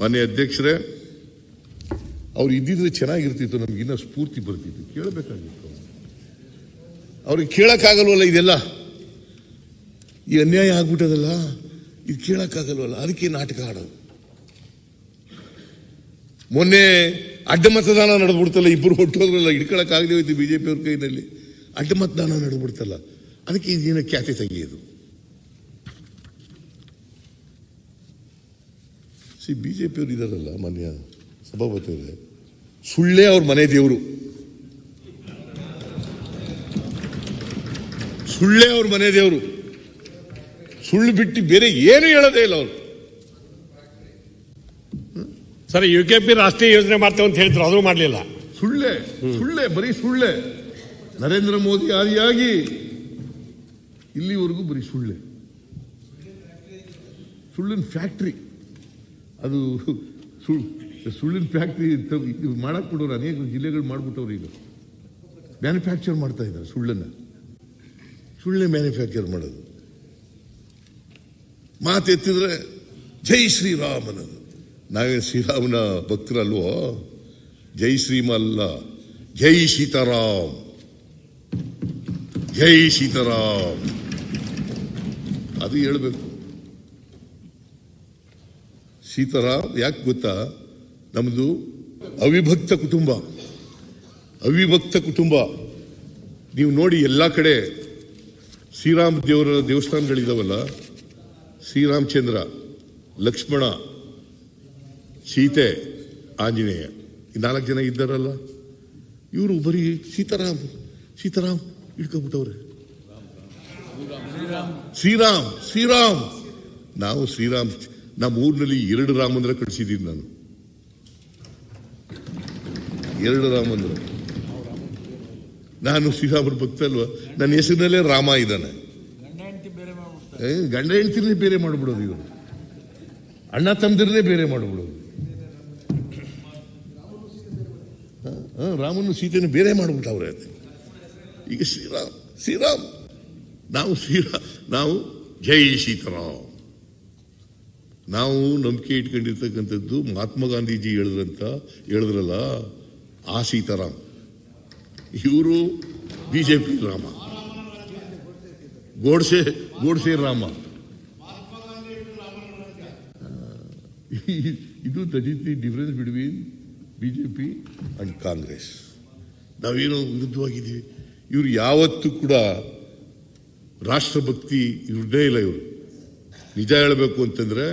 ಮಾನ್ಯ ಅಧ್ಯಕ್ಷರೇ, ಅವ್ರು ಇದ್ದಿದ್ರೆ ಚೆನ್ನಾಗಿರ್ತಿತ್ತು, ನಮ್ಗೆ ಇನ್ನೂ ಸ್ಫೂರ್ತಿ ಬರ್ತಿತ್ತು. ಕೇಳಬೇಕಾಗಿತ್ತು ಅವ್ರಿಗೆ ಕೇಳಕ್ಕಾಗಲ್ವಲ್ಲ ಇದೆಲ್ಲ? ಈ ಅನ್ಯಾಯ ಆಗ್ಬಿಟ್ಟದಲ್ಲ? ಇದು ಕೇಳೋಕ್ಕಾಗಲ್ವಲ್ಲ? ಅದಕ್ಕೆ ನಾಟಕ ಆಡೋದು. ಮೊನ್ನೆ ಅಡ್ಡ ಮತದಾನ ನಡೆದ್ಬಿಡ್ತಲ್ಲ ಇಬ್ಬರು ಹೊಟ್ಟೋದ್ರಲ್ಲ ಹಿಡ್ಕೊಳಕ್ಕಾಗದೇ ಹೋಯ್ತು ಬಿಜೆಪಿಯವ್ರ ಕೈನಲ್ಲಿ. ಅಡ್ಡ ಮತದಾನ ನಡೆದ್ಬಿಡ್ತಲ್ಲ, ಅದಕ್ಕೆ ಇದೇನೋ ಖ್ಯಾತಿ ತೆಗೆಯೋದು. ಸಿ ಜೆ ಪಿಯವರು ಇದಾರಲ್ಲ ಮಾನ್ಯ ಸಭಾಪತಿಯವರೇ ಸುಳ್ಳೇ ಅವ್ರ ಮನೆ ದೇವರು. ಸುಳ್ಳೇ ಅವ್ರ ಮನೆ ದೇವರು. ಸುಳ್ಳು ಬಿಟ್ಟು ಬೇರೆ ಏನು ಹೇಳೋದೇ ಇಲ್ಲ ಅವರು. ಸರ್ ಯು ಕೆ ಪಿ ರಾಷ್ಟ್ರೀಯ ಯೋಜನೆ ಮಾಡ್ತೇವೆ ಅಂತ ಹೇಳಿದ್ರು ಅದು ಮಾಡಲಿಲ್ಲ. ಸುಳ್ಳೆ ಸುಳ್ಳೆ ಬರೀ ಸುಳ್ಳೆ. ನರೇಂದ್ರ ಮೋದಿ ಆದಿಯಾಗಿ ಇಲ್ಲಿವರೆಗೂ ಬರೀ ಸುಳ್ಳೆ. ಸುಳ್ಳಿನ ಫ್ಯಾಕ್ಟ್ರಿ ಅದು ಸುಳ್ಳು ಸುಳ್ಳಿನ ಫ್ಯಾಕ್ಟ್ರಿ ಮಾಡಕ್ಕೆ ಬಿಡೋರು ಅನೇಕ ಜಿಲ್ಲೆಗಳು ಮಾಡಿಬಿಟ್ಟವ್ರು ಈಗ. ಮ್ಯಾನುಫ್ಯಾಕ್ಚರ್ ಮಾಡ್ತಾ ಇದ್ದಾರೆ ಸುಳ್ಳನ್ನು. ಸುಳ್ಳೆ ಮ್ಯಾನುಫ್ಯಾಕ್ಚರ್ ಮಾಡೋದು. ಮಾತೆತ್ತಿದ್ರೆ ಜೈ ಶ್ರೀರಾಮನದು. ನಾವೇ ಶ್ರೀರಾಮನ ಭಕ್ತರಲ್ವೋ? ಜೈ ಶ್ರೀಮಲ್ಲ. ಜೈ ಸೀತಾರಾಮ್. ಜೈ ಸೀತಾರಾಮ್. ಅದು ಹೇಳ್ಬೇಕು. ಸೀತಾರಾಮ್ ಯಾಕೆ ಗೊತ್ತಾ? ನಮ್ಮದು ಅವಿಭಕ್ತ ಕುಟುಂಬ. ಅವಿಭಕ್ತ ಕುಟುಂಬ. ನೀವು ನೋಡಿ ಎಲ್ಲ ಕಡೆ ಶ್ರೀರಾಮ ದೇವರ ದೇವಸ್ಥಾನಗಳಿದಾವಲ್ಲ, ಶ್ರೀರಾಮಚಂದ್ರ, ಲಕ್ಷ್ಮಣ, ಸೀತೆ, ಆಂಜನೇಯ, ಈ ನಾಲ್ಕು ಜನ ಇದ್ದಾರಲ್ಲ, ಇವರು ಬರೀ ಸೀತಾರಾಮ್ ಸೀತಾರಾಮ್ ಇಟ್ಕೊಂಡ್ಬಿಟ್ಟವ್ರೆ ಶ್ರೀರಾಮ್ ಶ್ರೀರಾಮ್, ನಾವು ಶ್ರೀರಾಮ್. ನಮ್ಮ ಊರಿನಲ್ಲಿ ಎರಡು ರಾಮಂದ್ರ ಕಳಿಸಿದ್ದೀನಿ ನಾನು. ಎರಡು ರಾಮಂದ್ರ. ನಾನು ಶ್ರೀರಾಮರ ಭಕ್ತ ಅಲ್ವಾ? ನನ್ನ ಹೆಸರಿನಲ್ಲೇ ರಾಮ ಇದ್ದಾನೆ. ಗಂಡ ಹೆಂಡ್ತಿರೇ ಬೇರೆ ಮಾಡ್ಬಿಡೋದು ಇವರು. ಅಣ್ಣ ತಂದಿರನೇ ಬೇರೆ ಮಾಡ್ಬಿಡೋದು. ರಾಮನು ಸೀತೆಯನ್ನು ಬೇರೆ ಮಾಡ್ಬಿಟ್ಟವ್ರೆ ಈಗ ಶ್ರೀರಾಮ್ ಶ್ರೀರಾಮ್. ನಾವು ಶ್ರೀರಾಮ್ ನಾವು ಜೈ ಸೀತಾರಾಮ್. ನಾವು ನಂಬಿಕೆ ಇಟ್ಕೊಂಡಿರ್ತಕ್ಕಂಥದ್ದು ಮಹಾತ್ಮ ಗಾಂಧೀಜಿ ಹೇಳಿದ್ರಂತ ಹೇಳಿದ್ರಲ್ಲ ಆ ಸೀತಾರಾಮ್ ಇವರು ಬಿಜೆಪಿ ರಾಮ. ಗೋಡ್ಸೆ ಗೋಡ್ಸೆ ರಾಮ. ಇದು that the difference between BJP and Congress ನಾವೇನೋ ವಿರುದ್ಧವಾಗಿದ್ದೀವಿ. ಇವರು ಯಾವತ್ತೂ ಕೂಡ ರಾಷ್ಟ್ರಭಕ್ತಿ ಇವ್ರದ್ದೇ ಇಲ್ಲ ಇವರು. ನಿಜ ಹೇಳಬೇಕು ಅಂತಂದ್ರೆ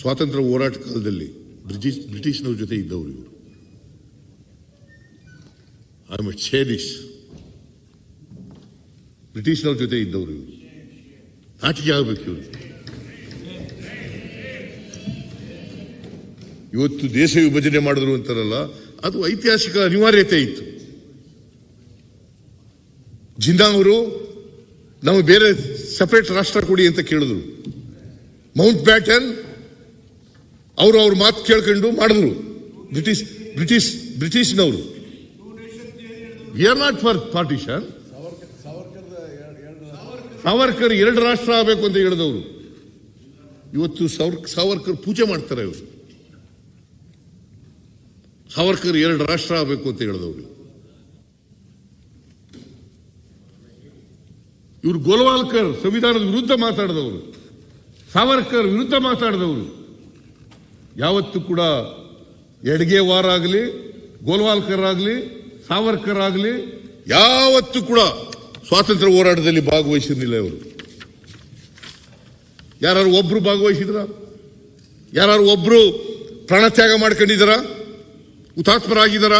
ಸ್ವಾತಂತ್ರ್ಯ ಹೋರಾಟ ಕಾಲದಲ್ಲಿ ಬ್ರಿಟಿಷ್, ಬ್ರಿಟಿಷ್ನವ್ರ ಜೊತೆ ಇದ್ದವರು ಇವರು. ಐ ಮೀನ್ ಶೇ ದಿಸ್ ಬ್ರಿಟಿಷ್ನವ್ರ ಜೊತೆ ಇದ್ದವರು ಇವರು. ನಾಟಿಕೆ ಆಗಬೇಕು ಇವರು. ಇವತ್ತು ದೇಶ ವಿಭಜನೆ ಮಾಡಿದ್ರು ಅಂತಾರಲ್ಲ, ಅದು ಐತಿಹಾಸಿಕ ಅನಿವಾರ್ಯತೆ ಇತ್ತು. ಜಿಂದಾ ಅವರು ನಾವು ಬೇರೆ ಸಪರೇಟ್ ರಾಷ್ಟ್ರ ಕೊಡಿ ಅಂತ ಕೇಳಿದ್ರು. ಮೌಂಟ್ ಬ್ಯಾಟನ್ ಅವರು ಅವ್ರ ಮಾತು ಕೇಳ್ಕೊಂಡು ಮಾಡಿದ್ರು. British British, ಬ್ರಿಟಿಷ್ನವರು. Are not for partition? Savarkar ಎರಡು ರಾಷ್ಟ್ರ ಆಗಬೇಕು ಅಂತ ಹೇಳಿದವರು. ಇವತ್ತು ಸಾವರ್- ಸಾವರ್ಕರ್ ಪೂಜೆ ಮಾಡ್ತಾರೆ ಇವರು. ಸಾವರ್ಕರ್ ಎರಡು ರಾಷ್ಟ್ರ ಆಗಬೇಕು ಅಂತ ಹೇಳಿದವರು. ಇವರು ಗೋಲ್ವಾಲ್ಕರ್ ಸಂವಿಧಾನದ ವಿರುದ್ಧ ಮಾತಾಡಿದವರು. ಸಾವರ್ಕರ್ ವಿರುದ್ಧ ಮಾತಾಡಿದವರು. ಯಾವತ್ತೂ ಕೂಡ ಎಡ್ಗೆ ವಾರ ಆಗಲಿ ಗೋಲ್ವಾಲ್ಕರ್ ಆಗಲಿ ಸಾವರ್ಕರ್ ಆಗಲಿ ಯಾವತ್ತೂ ಕೂಡ ಸ್ವಾತಂತ್ರ್ಯ ಹೋರಾಟದಲ್ಲಿ ಭಾಗವಹಿಸಿರಲಿಲ್ಲ ಇವರು. ಯಾರು ಒಬ್ರು ಭಾಗವಹಿಸಿದ್ರ? ಯಾರು ಒಬ್ರು ಪ್ರಾಣತ್ಯಾಗ ಮಾಡ್ಕೊಂಡಿದ್ದಾರ ಹುತಾತ್ಮರಾಗಿದ್ದಾರ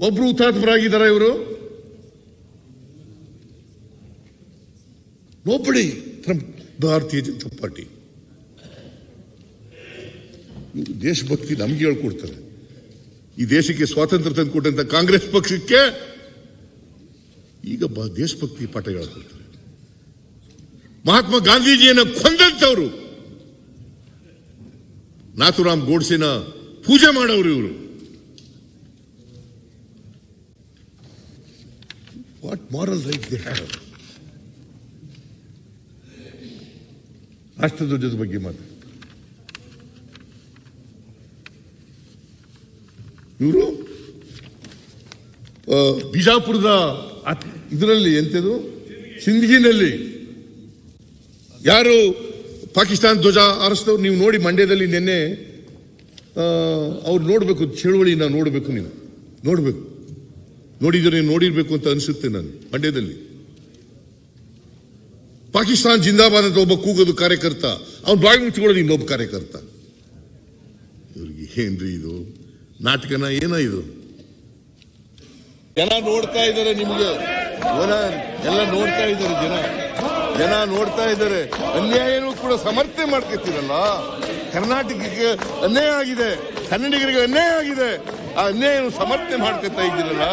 ಒಬ್ರು ಹುತಾತ್ಮರಾಗಿದ್ದಾರ ಇವರು? ಫ್ರಮ್ ಭಾರತೀಯ ಜನತಾ ಪಾರ್ಟಿ. ದೇಶಭಕ್ತಿ ನಮ್ಗೆ ಹೇಳ್ಕೊಡ್ತಾರೆ. ಈ ದೇಶಕ್ಕೆ ಸ್ವಾತಂತ್ರ್ಯ ತಂದುಕೊಟ್ಟಂತ ಕಾಂಗ್ರೆಸ್ ಪಕ್ಷಕ್ಕೆ ಈಗ ದೇಶಭಕ್ತಿ ಪಾಠ ಹೇಳ್ಕೊಡ್ತಾರೆ. ಮಹಾತ್ಮ ಗಾಂಧೀಜಿಯನ್ನು ಕೊಂದಂತವರು ನಾಥುರಾಮ್ ಗೋಡ್ಸೆನ ಪೂಜೆ ಮಾಡೋರು ಇವರು. ವಾಟ್ ಮಾರಲ್ ರೈಟ್ ದೇ ರಾಷ್ಟ್ರಧ್ವಜದ ಬಗ್ಗೆ ಮಾತು ಇವರು ಬಿಜಾಪುರದ ಇದರಲ್ಲಿ ಎಂತದು? ಸಿಂದಗಿನಲ್ಲಿ ಯಾರು ಪಾಕಿಸ್ತಾನ ಧ್ವಜ ಆರಿಸಿದವ್ರು ನೀವು ನೋಡಿ ಮಂಡ್ಯದಲ್ಲಿ ನಿನ್ನೆ ಅವ್ರು ನೋಡಬೇಕು, ಚಳುವಳಿನ ನೋಡಬೇಕು ನೀವು. ನೋಡಬೇಕು. ನೋಡಿದರೆ ನೋಡಿರ್ಬೇಕು ಅಂತ ಅನಿಸುತ್ತೆ ನಾನು, ಮಂಡ್ಯದಲ್ಲಿ. ಪಾಕಿಸ್ತಾನ್ ಜಿಂದಾಬಾದ್ ಅಂತ ಒಬ್ಬ ಕೂಗೋದು ಕಾರ್ಯಕರ್ತ. ಅವ್ನು ಬಾಯಿ ಮುಚ್ಚಿಕೊಳ್ಳೋದು ಇನ್ನೊಬ್ಬ ಕಾರ್ಯಕರ್ತ. ಇವ್ರಿಗೆ ಏನ್ರಿ ಇದು? ನಾಟಕನ ಏನೋ ಇದು? ಜನ ನೋಡ್ತಾ ಇದ್ದಾರೆ ನಿಮಗೆ. ಎಲ್ಲ ನೋಡ್ತಾ ಇದ್ದಾರೆ ಜನ. ಜನ ನೋಡ್ತಾ ಇದ್ದಾರೆ. ಅನ್ಯಾಯನೂ ಕೂಡ ಸಮರ್ಥನೆ ಮಾಡ್ಕೊತೀರಲ್ಲ? ಕರ್ನಾಟಕಕ್ಕೆ ಅನ್ಯಾಯ ಆಗಿದೆ. ಕನ್ನಡಿಗರಿಗೆ ಅನ್ಯಾಯ ಆಗಿದೆ. ಆ ಅನ್ಯಾಯನ ಸಮರ್ಥನೆ ಮಾಡ್ಕೊತಾ ಇದ್ದೀರಲ್ಲ?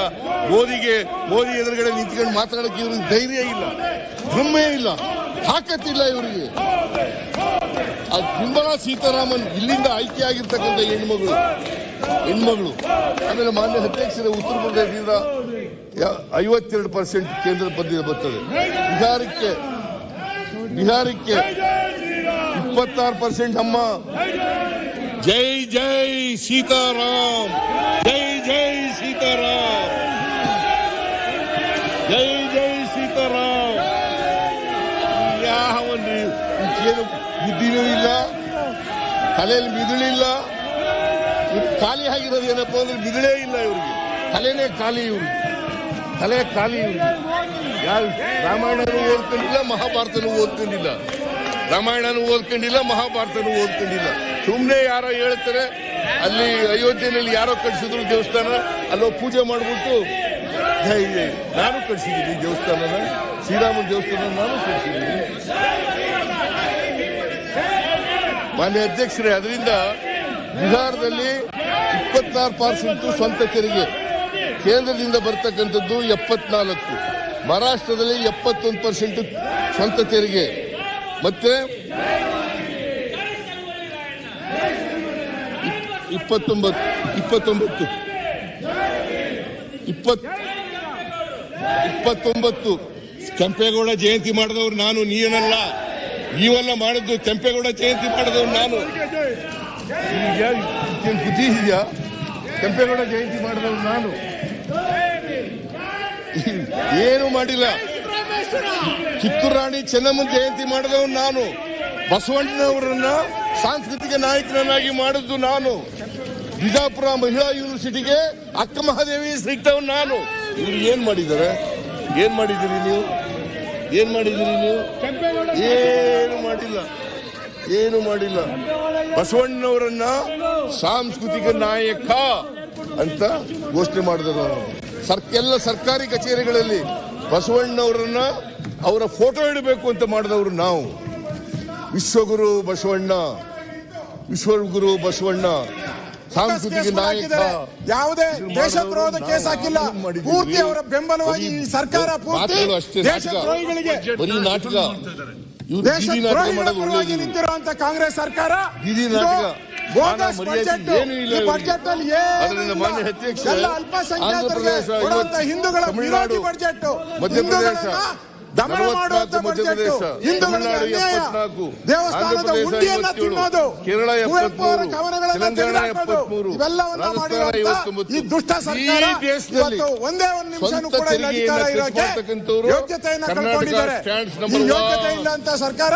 ಮೋದಿಗೆ, ಮೋದಿ ಎದುರುಗಡೆ ನಿಂತ್ಕೊಂಡು ಮಾತಾಡಕ್ಕೆ ಇವ್ರಿಗೆ ಧೈರ್ಯ ಇಲ್ಲ. ಭ್ರಮೆ ಇಲ್ಲ. ಹಾಕತ್ತಿಲ್ಲ ಇವರಿಗೆ. ನಿರ್ಮಲಾ ಸೀತಾರಾಮನ್ ಇಲ್ಲಿಂದ ಆಯ್ಕೆ ಆಗಿರ್ತಕ್ಕಂಥ ಹೆಣ್ಮಗಳು. ಹೆಣ್ಮಗಳು. ಆಮೇಲೆ ಮಾನ್ಯ ಅಧ್ಯಕ್ಷರ ಉತ್ತರ ಪ್ರದೇಶದಿಂದ ಐವತ್ತೆರಡು ಪರ್ಸೆಂಟ್ ಕೇಂದ್ರ ಬಂದಿದೆ ಬರ್ತದೆ. ಬಿಹಾರಕ್ಕೆ ಬಿಹಾರಕ್ಕೆ ಇಪ್ಪತ್ತಾರು ಪರ್ಸೆಂಟ್ ಅಮ್ಮ. ಜೈ ಜೈ ಸೀತಾರಾಮ್. ಜೈ ಜೈ ಸೀತಾರಾಮ್. ಜೈ ಬುದ್ಧಿನೂ ಇಲ್ಲ, ತಲೆಯಲ್ಲಿ ಮಿದುಳಿಲ್ಲ ಖಾಲಿ ಆಗಿರೋದು ಏನಪ್ಪ ಅಂದ್ರೆ ಮಿದುಳೇ ಇಲ್ಲ ಇವ್ರಿಗೆ. ತಲೆನೇ ಖಾಲಿ ಇವ್ರಿಗೆ. ತಲೆ ಖಾಲಿ ಇವ್ರಿಗೆ. ಯಾರು ರಾಮಾಯಣನೂ ಓದ್ಕೊಂಡಿಲ್ಲ, ಮಹಾಭಾರತನೂ ಓದ್ಕೊಂಡಿಲ್ಲ. ರಾಮಾಯಣನೂ ಓದ್ಕೊಂಡಿಲ್ಲ, ಮಹಾಭಾರತನೂ ಓದ್ಕೊಂಡಿಲ್ಲ. ಸುಮ್ಮನೆ ಯಾರೋ ಹೇಳ್ತಾರೆ, ಅಲ್ಲಿ ಅಯೋಧ್ಯೆಯಲ್ಲಿ ಯಾರೋ ಕಟ್ಸಿದ್ರು ದೇವಸ್ಥಾನ, ಅಲ್ಲೋ ಪೂಜೆ ಮಾಡ್ಬಿಟ್ಟು ನಾನು ಕಟ್ಸಿದ್ದೀನಿ ದೇವಸ್ಥಾನನ, ಶ್ರೀರಾಮನ ದೇವಸ್ಥಾನ ನಾನು ಕಟ್ಸಿದ್ದೀನಿ. ಮಾನ್ಯ ಅಧ್ಯಕ್ಷರೇ, ಅದರಿಂದ ಬಿಹಾರದಲ್ಲಿ ಇಪ್ಪತ್ತಾರು ಪರ್ಸೆಂಟ್ ಸ್ವಂತ ತೆರಿಗೆ. ಕೇಂದ್ರದಿಂದ ಬರ್ತಕ್ಕಂಥದ್ದು ಎಪ್ಪತ್ನಾಲ್ಕು. ಮಹಾರಾಷ್ಟ್ರದಲ್ಲಿ ಎಪ್ಪತ್ತೊಂದು ಪರ್ಸೆಂಟ್ ಸ್ವಂತ ತೆರಿಗೆ. ಮತ್ತೆ ಇಪ್- ಇಪ್ಪತ್ತೊಂಬತ್ತು ಇಪ್ಪತ್ತೊಂಬತ್ತು. ಇಪ್ಪತ್, ಇಪ್ಪತ್ತೊಂಬತ್ತು. ಕೆಂಪೇಗೌಡ ಜಯಂತಿ ಮಾಡಿದವರು ನಾನು ನೀನಲ್ಲ ನೀವೆಲ್ಲ ಮಾಡಿದ್ದು ಕೆಂಪೇಗೌಡ ಜಯಂತಿ ಮಾಡಿದ್ರು ನಾನು. ಬುದ್ಧಿ ಇದೆಯಾ? ಕೆಂಪೇಗೌಡ ಜಯಂತಿ ಮಾಡಿದವ್ರು ನಾನು. ಏನು ಮಾಡಿಲ್ಲ. ಕಿತ್ತೂರು ರಾಣಿ ಚೆನ್ನಮ್ಮನ ಜಯಂತಿ ಮಾಡಿದವನು ನಾನು. ಬಸವಣ್ಣನವರನ್ನ ಸಾಂಸ್ಕೃತಿಕ ನಾಯಕರನ್ನಾಗಿ ಮಾಡಿದ್ದು ನಾನು. ಬಿಜಾಪುರ ಮಹಿಳಾ ಯೂನಿವರ್ಸಿಟಿಗೆ ಅಕ್ಕ ಮಹಾದೇವಿ ಸಿಗ್ತವ್ ನಾನು. ಇವ್ರು ಏನ್ ಮಾಡಿದ್ದಾರೆ? ಏನ್ ಮಾಡಿದ್ದೀರಿ ನೀವು? ಏನ್ ಮಾಡಿದ್ದೀರಿ ನೀವು? ಏನು ಮಾಡಿಲ್ಲ. ಏನು ಮಾಡಿಲ್ಲ. ಬಸವಣ್ಣವರನ್ನ ಸಾಂಸ್ಕೃತಿಕ ನಾಯಕ ಅಂತ ಘೋಷಣೆ ಮಾಡಿದ್ರು ಸರ್, ಎಲ್ಲ ಸರ್ಕಾರಿ ಕಚೇರಿಗಳಲ್ಲಿ ಬಸವಣ್ಣವರನ್ನ ಅವರ ಫೋಟೋ ಇಡಬೇಕು ಅಂತ ಮಾಡಿದವರು ನಾವು. ವಿಶ್ವಗುರು ಬಸವಣ್ಣ ವಿಶ್ವಗುರು ಬಸವಣ್ಣ. ಕೇಸ್ ಹಾಕಿದ್ದಾರೆ. ಯಾವುದೇ ದೇಶದ್ರೋಹದ ಕೇಸ್ ಹಾಕಿಲ್ಲ. ಪೂರ್ತಿ ಅವರ ಬೆಂಬಲವಾಗಿ ಈ ಸರ್ಕಾರ ಪೂರ್ತಿ. ದೇಶದ್ರೋಹಿಗಳಿಗೆ ದೇಶದ್ರೋಹಿಗಳ ಪರವಾಗಿ ನಿಂತಿರುವಂತ ಕಾಂಗ್ರೆಸ್ ಸರ್ಕಾರ. ಬೋನಸ್ ಬಜೆಟ್ ಏನೂ ಇಲ್ಲ ಈ ಬಜೆಟ್ ಅಲ್ಲಿ ಎಲ್ಲ ಅಲ್ಪಸಂಖ್ಯಾತರಿಗೆ ಕೊಡುವಂತ ಹಿಂದೂಗಳ ವಿರೋಧಿ ಬಜೆಟ್ ಮಧ್ಯಪ್ರದೇಶ. ಹಿಂದೂಗಳನ್ನ ದಮನ ಮಾಡುವಂತ ಹಿಂದೂಗಳಿಗೆ ಅನ್ಯಾಯ. ದೇವಸ್ಥಾನದ ಉಂಡಿಯನ್ನ ತಿನ್ನೋದು. ಕುವೆಂಪು ಅವರ ಕವನಗಳನ್ನ ತೆಗೆದುಹಾಕೋದು ಇವೆಲ್ಲವನ್ನ ಮಾಡಿರುವಂತ ಈ ದುಷ್ಟ ಸರ್ಕಾರ. ಇವತ್ತು ಒಂದೇ ಒಂದು ನಿಮಿಷನೂ ಕೂಡ ಇಲ್ಲಿ ಅಧಿಕಾರ ಇರೋಕೆ ಯೋಗ್ಯತೆಯನ್ನ ಕಳ್ಕೊಂಡಿದ್ದಾರೆ ಈ ಯೋಗ್ಯತೆ ಇಲ್ಲ ಅಂತ ಸರ್ಕಾರ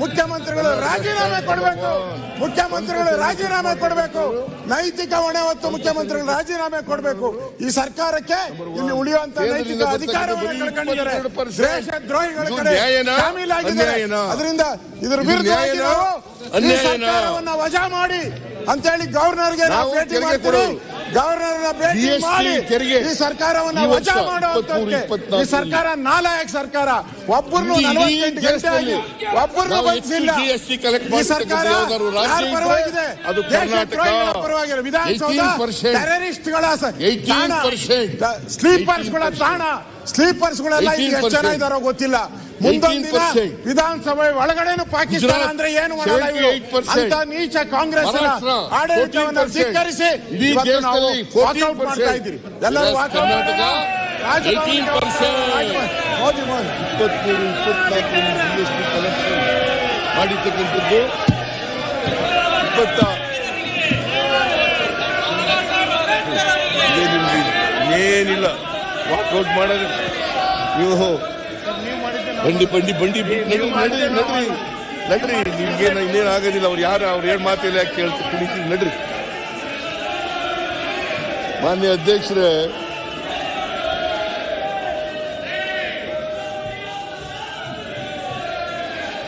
ಮುಖ್ಯಮಂತ್ರಿಗಳು ರಾಜೀನಾಮೆ ಕೊಡಬೇಕು. ಮುಖ್ಯಮಂತ್ರಿಗಳು ರಾಜೀನಾಮೆ ಕೊಡಬೇಕು. ನೈತಿಕ ಹೊಣೆ ಹೊತ್ತು ಮುಖ್ಯಮಂತ್ರಿಗಳು ರಾಜೀನಾಮೆ ಕೊಡಬೇಕು. ಈ ಸರ್ಕಾರಕ್ಕೆ ಇಲ್ಲಿ ಉಳಿಯುವಂತ ನೈತಿಕ ಅಧಿಕಾರವನ್ನು ಕಳ್ಕೊಂಡಿದ್ದಾರೆ. 22% ದೇಶದ್ರೋಹಿಗಳ ಕಡೆ ಅನ್ಯಾಯನಾ? ಅದರಿಂದ ಇದ್ರ ವಿರುದ್ಧ ವಿರುದ್ಧವಾಗಿ? ನಾವು ಸರ್ಕಾರವನ್ನ ವಜಾ ಮಾಡಿ ಅಂತೇಳಿ ಗವರ್ನರ್ಗೆ ನಾವು ನಾವು ಭೇಟಿ ಮಾಡ್ತೀವಿ. ಗವರ್ನರ್ನ ಭೇಟಿ ಮಾಡಿ ಈ ಸರ್ಕಾರವನ್ನ ವಜಾ ಮಾಡುವಂತಕ್ಕೆ ಈ ಸರ್ಕಾರ ನಾಲಾಯಕ್ ಸರ್ಕಾರ ಒಬ್ಬರನ್ನು ನಲವತ್ತೆಂಟು ದೇಶದಲ್ಲಿ ಗಂಟೆ ಒಬ್ಬರನ್ನು ಬಂದಿಲ್ಲ. ಈ ಸರ್ಕಾರ ಯಾರ ಪರವಾಗಿದೆ ಪರವಾಗಿದೆ ವಿಧಾನಸೌಧ 18% ಟೆರರಿಸ್ಟ್ಗಳ 18% ಸ್ಲೀಪರ್ಸ್ಗಳ ತಾಣ. ಸ್ಲೀಪರ್ಸ್ಗಳೆಲ್ಲ ಎಷ್ಟು ಜನ 18% ಇದಾರೋ ಗೊತ್ತಿಲ್ಲ. ಮುಂದೊಂದು ದಿನ 18% ವಿಧಾನಸಭೆ ಒಳಗಡೆನು ಪಾಕಿಸ್ತಾನ ಅಂದ್ರೆ ಏನು ಮಾಡಲ್ಲ ಇವರು. 78% ಅಂತ ನೀಚ ಕಾಂಗ್ರೆಸ್ ಆಡಳಿತವನ್ನು 14%. ಧಿಕ್ಕರಿಸಿ ಇವತ್ತು ನಾವು ದೇಶದಲ್ಲಿ ವಾಕೌಟ್ ಮಾಡ್ತಾ ಇದ್ದೀರಿ. ಎಲ್ಲರೂ ವಾಕೌಟ್ 18%. ಮೋದಿ ಮೋದಿ. ಇಪ್ಪತ್ಮೂರು ಇಪ್ಪತ್ನಾಲ್ಕು ಜಿ ಎಸ್ ಟಿ ಕಲೆಕ್ಷನ್ ಮಾಡಿರ್ತಕ್ಕಂಥದ್ದು. ಇಪ್ಪತ್ತ ಏನಿಲ್ಲ ವಾಕೌಟ್ ಮಾಡೋದು ನೀವು ಬಂಡಿ ಬಂಡಿ ಬಂಡಿ ನಡ್ರಿ ನಡ್ರಿ ನಡ್ರಿ. ನಡ್ರಿ ನಿಮ್ಗೇನು ಇನ್ನೇನು ಆಗೋದಿಲ್ಲ ಅವ್ರು ಯಾರು ಅವ್ರು ಏನು ಮಾತಿಲ್ಲ ಯಾಕೆ ಕುಣಿತೀವಿ ನಡ್ರಿ. ಮಾನ್ಯ ಅಧ್ಯಕ್ಷರೇ